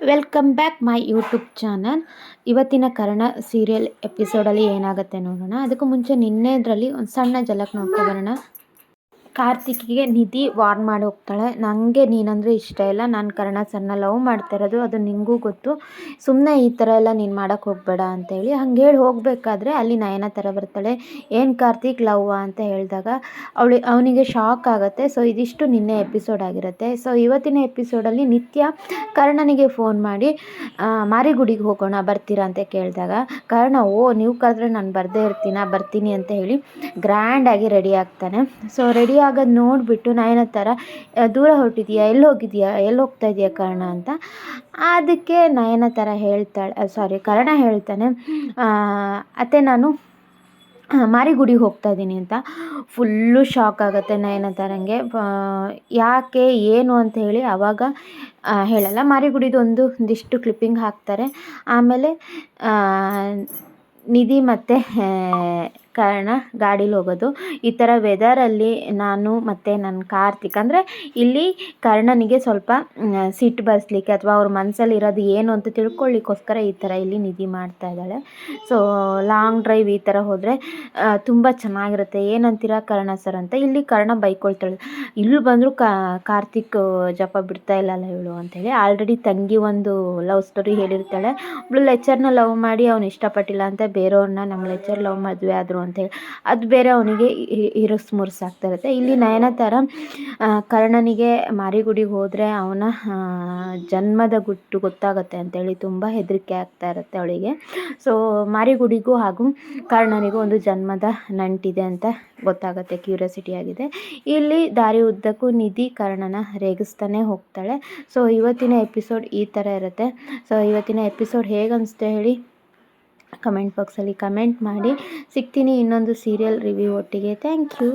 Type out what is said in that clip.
Welcome back my YouTube channel ಇವತ್ತಿನ Karna serial ಎಪಿಸೋಡಲ್ಲಿ ಏನಾಗುತ್ತೆ ನೋಡೋಣ. ಅದಕ್ಕೂ ಮುಂಚೆ ನಿನ್ನೆದರಲ್ಲಿ ಒಂದು ಸಣ್ಣ ಜಲಕ್ ನೋಡ್ಕೊ ಬರೋಣ. ಕಾರ್ತಿಕ್ಗೆ ನಿಧಿ ವಾರ್ನ್ ಮಾಡಿ ಹೋಗ್ತಾಳೆ. ನನಗೆ ನೀನಂದರೆ ಇಷ್ಟ ಇಲ್ಲ. ನಾನು ಕರ್ಣ ಸರ್ನ ಲವ್ ಮಾಡ್ತಾ ಇರೋದು. ಅದು ನಿಂಗೂ ಗೊತ್ತು. ಸುಮ್ಮನೆ ಈ ಥರ ಎಲ್ಲ ನೀನು ಮಾಡೋಕ್ಕೆ ಹೋಗಬೇಡ ಅಂತೇಳಿ ಹಂಗೆ ಹೇಳಿ ಹೋಗಬೇಕಾದ್ರೆ ಅಲ್ಲಿ ನಯನ ಥರ ಬರ್ತಾಳೆ. ಏನು ಕಾರ್ತಿಕ್ ಲವ್ ಅಂತ ಹೇಳಿದಾಗ ಅವಳಿ, ಅವನಿಗೆ ಶಾಕ್ ಆಗುತ್ತೆ. ಸೊ ಇದಿಷ್ಟು ನಿನ್ನೆ ಎಪಿಸೋಡ್ ಆಗಿರುತ್ತೆ. ಸೊ ಇವತ್ತಿನ ಎಪಿಸೋಡಲ್ಲಿ ನಿತ್ಯ ಕರ್ಣನಿಗೆ ಫೋನ್ ಮಾಡಿ ಮಾರಿಗುಡಿಗೆ ಹೋಗೋಣ, ಬರ್ತೀರಾ? ಅಂತ ಕೇಳಿದಾಗ, ಕರ್ಣ, ಓ, ನೀವು ಕರೆದ್ರೆ ನಾನು ಬರದೇ ಇರ್ತೀನ? ಬರ್ತೀನಿ ಅಂತ ಹೇಳಿ ಗ್ರ್ಯಾಂಡಾಗಿ ರೆಡಿ ಆಗ್ತಾನೆ. ಸೊ ರೆಡಿ ಆಗೋದು ನೋಡಿಬಿಟ್ಟು ನಯನ ಥರ ದೂರ ಹೊರಟಿದ್ಯಾ ಎಲ್ಲಿ ಹೋಗಿದ್ಯಾ ಎಲ್ಲಿ ಹೋಗ್ತಾ ಇದೆಯಾ ಕರ್ಣ ಅಂತ ಅದಕ್ಕೆ ನಯನ ಥರ ಹೇಳ್ತಾಳೆ ಸಾರಿ ಕರ್ಣ ಹೇಳ್ತಾನೆ "ಆ, ಅತ್ತೆ ನಾನು ಮಾರಿಗುಡಿಗೆ ಹೋಗ್ತಾ ಇದ್ದೀನಿ ಅಂತ. ಫುಲ್ಲು ಶಾಕ್ ಆಗುತ್ತೆ ನಯನತಾರಂಗೆ ಯಾಕೆ ಏನು ಅಂತ ಹೇಳಿ ಆವಾಗ ಹೇಳಲ್ಲ. ಮಾರಿಗುಡಿದು ಒಂದು ಒಂದಿಷ್ಟು ಕ್ಲಿಪ್ಪಿಂಗ್ ಹಾಕ್ತಾರೆ. ಆಮೇಲೆ ನಿಧಿ ಮತ್ತು ಕರ್ಣ ಗಾಡೀಲಿ ಹೋಗೋದು. ಈ ಥರ ವೆದರಲ್ಲಿ ನಾನು ಮತ್ತು ನನ್ನ ಕಾರ್ತಿಕ್, ಅಂದರೆ ಇಲ್ಲಿ ಕರ್ಣನಿಗೆ ಸ್ವಲ್ಪ ಸಿಟ್ಟು ಬರ್ಸ್ಲಿಕ್ಕೆ ಅಥವಾ ಅವ್ರ ಮನಸ್ಸಲ್ಲಿ ಇರೋದು ಏನು ಅಂತ ತಿಳ್ಕೊಳ್ಳಿಕ್ಕೋಸ್ಕರ ಈ ಥರ ಇಲ್ಲಿ ನಿಧಿ ಮಾಡ್ತಾ ಇದ್ದಾಳೆ. ಸೊ ಲಾಂಗ್ ಡ್ರೈವ್ ಈ ಥರ ಹೋದರೆ ತುಂಬ ಚೆನ್ನಾಗಿರುತ್ತೆ. ಏನಂತೀರ ಕರ್ಣ ಸರ್ ಅಂತ. ಇಲ್ಲಿ ಕರ್ಣ ಬೈಕೊಳ್ತಾಳೆ. ಇಲ್ಲಿ ಬಂದರೂ ಕಾರ್ತಿಕ್ ಜಪ ಬಿಡ್ತಾ ಇಲ್ಲಲ್ಲ ಇವಳು ಅಂತೇಳಿ. ಆಲ್ರೆಡಿ ತಂಗಿ ಒಂದು ಲವ್ ಸ್ಟೋರಿ ಹೇಳಿರ್ತಾಳೆ. ಒಬ್ಳು ಲೆಚ್ಚರ್ನ ಲವ್ ಮಾಡಿ ಅವ್ನು ಇಷ್ಟಪಟ್ಟಿಲ್ಲ ಅಂತ ಬೇರೆಯವ್ರನ್ನ ನಮ್ಮ ಲೆಚ್ಚರ್ ಲವ್ ಮದುವೆ ಆದರು ಅಂತೇಳಿ. ಅದು ಬೇರೆ ಅವನಿಗೆ ಇರಸ್ ಮುರ್ಸ್ ಇರುತ್ತೆ. ಇಲ್ಲಿ ಥರ ಕರ್ಣನಿಗೆ ಮಾರಿಗುಡಿಗೆ ಹೋದರೆ ಅವನ ಜನ್ಮದ ಗುಟ್ಟು ಗೊತ್ತಾಗುತ್ತೆ ಅಂತೇಳಿ ತುಂಬ ಹೆದರಿಕೆ ಆಗ್ತಾ ಇರುತ್ತೆ ಅವಳಿಗೆ. ಸೊ ಮಾರಿಗುಡಿಗೂ ಹಾಗೂ ಕರ್ಣನಿಗೂ ಒಂದು ಜನ್ಮದ ನಂಟಿದೆ ಅಂತ ಗೊತ್ತಾಗುತ್ತೆ, ಕ್ಯೂರಿಯಾಸಿಟಿ ಆಗಿದೆ. ಇಲ್ಲಿ ದಾರಿ ಉದ್ದಕ್ಕೂ ನಿಧಿ ಕರ್ಣನ ರೇಗಿಸ್ತಾನೆ ಹೋಗ್ತಾಳೆ. ಸೊ ಇವತ್ತಿನ ಎಪಿಸೋಡ್ ಈ ಥರ ಇರುತ್ತೆ. ಸೊ ಇವತ್ತಿನ ಎಪಿಸೋಡ್ ಹೇಗೆ ಹೇಳಿ? ಕಮೆಂಟ್ ಬಾಕ್ಸಲ್ಲಿ ಕಮೆಂಟ್ ಮಾಡಿ ಸಿಗ್ತೀನಿ ಇನ್ನೊಂದು ಸೀರಿಯಲ್ ರಿವ್ಯೂ ಒಟ್ಟಿಗೆ. Thank you.